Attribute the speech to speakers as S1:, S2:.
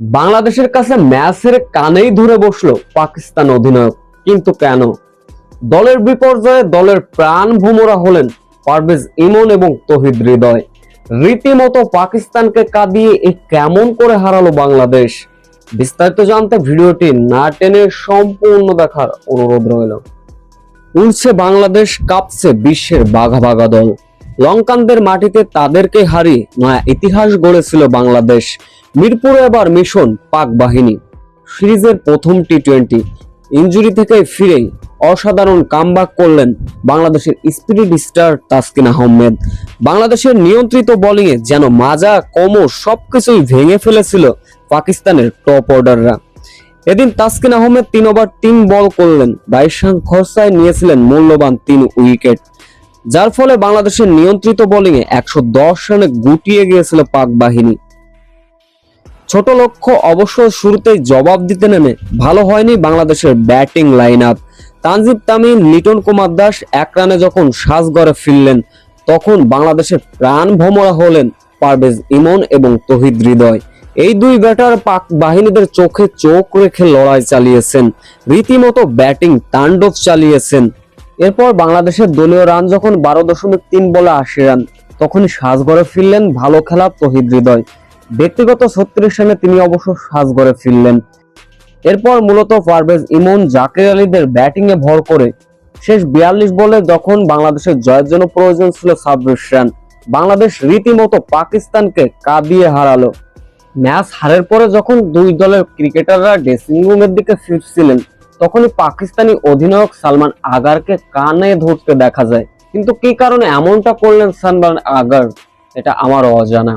S1: বাংলাদেশের কাছে ম্যাচের কানেই ধরে বসল পাকিস্তান অধিনায়ক। কিন্তু কেন? দলের বিপর্যয়ে দলের প্রাণ ভোমরা হলেন পারভেজ ইমন এবং তহিদ হৃদয়। রীতিমতো পাকিস্তানকে কাঁদিয়ে এ কেমন করে হারালো বাংলাদেশ? বিস্তারিত জানতে ভিডিওটি না টেনে সম্পূর্ণ দেখার অনুরোধ রইল। উড়ছে বাংলাদেশ, কাঁপছে বিশ্বের বাঘা বাঘা দল। লঙ্কানদের মাটিতে তাদেরকে হারিয়ে নয়া ইতিহাস গড়েছিল বাংলাদেশ। মিরপুরে এবার মিশন পাক বাহিনী। সিরিজের প্রথম টি টোয়েন্টি ইঞ্জুরি থেকে ফিরেই অসাধারণ কামব্যাক করলেন বাংলাদেশের স্পিরিট স্টার তাসকিন আহমেদ। বাংলাদেশের নিয়ন্ত্রিত বোলিংয়ে যেন মাজা কোমর সবকিছুই ভেঙে ফেলেছিল পাকিস্তানের টপ অর্ডাররা এদিন তাসকিন আহমেদ তিন ওভার তিন বল করলেন। বাইশ রান খরচায় নিয়েছিলেন মূল্যবান তিন উইকেট। যার ফলে বাংলাদেশের নিয়ন্ত্রিত বোলিংয়ে একশো দশ রানে গুটিয়ে গিয়েছিল পাক বাহিনী। ছোট লক্ষ্য অবশ্য শুরুতেই জবাব দিতে নেমে ভালো হয়নি বাংলাদেশের batting line up Tanzid Tamim, Liton Kumar Das এক রানে যখন সাজগড়ে ফিরলেন, তখন বাংলাদেশের প্রাণ ভমরা হলেন পারভেজ ইমন এবং তহিদ হৃদয়। এই দুই ব্যাটার পাক বাহিনীদের চোখে চোখ রেখে লড়াই চালিয়েছেন। রীতিমতো ব্যাটিং তাণ্ডব চালিয়েছেন। এরপর বাংলাদেশের দলীয় রান যখন বারো দশমিক তিন বলে আশি রান তখন সাজগড়ে ফিরলেন ভালো খেলা তহিদ হৃদয়। ব্যক্তিগত ছত্রিশ রানে তিনি অবশ্য সাজগড়ে ফিরলেন। এরপর মূলত পারভেজ ইমন জাকির আলীদের ব্যাটিং এ ভর করে শেষ বিয়াল্লিশ বলে যখন বাংলাদেশের জয়ের জন্য প্রয়োজন ছিল ছাব্বিশ রান, বাংলাদেশ রীতিমতো পাকিস্তানকে কাঁদিয়ে হারালো। ম্যাচ হারের পরে যখন দুই দলের ক্রিকেটাররা ড্রেসিং রুমের দিকে ফিরছিলেন, তখনই পাকিস্তানি অধিনায়ক সালমান আগারকে কানে ধরতে দেখা যায়। কিন্তু কি কারণে এমনটা করলেন সালমান আগার? এটা আমার অজানা।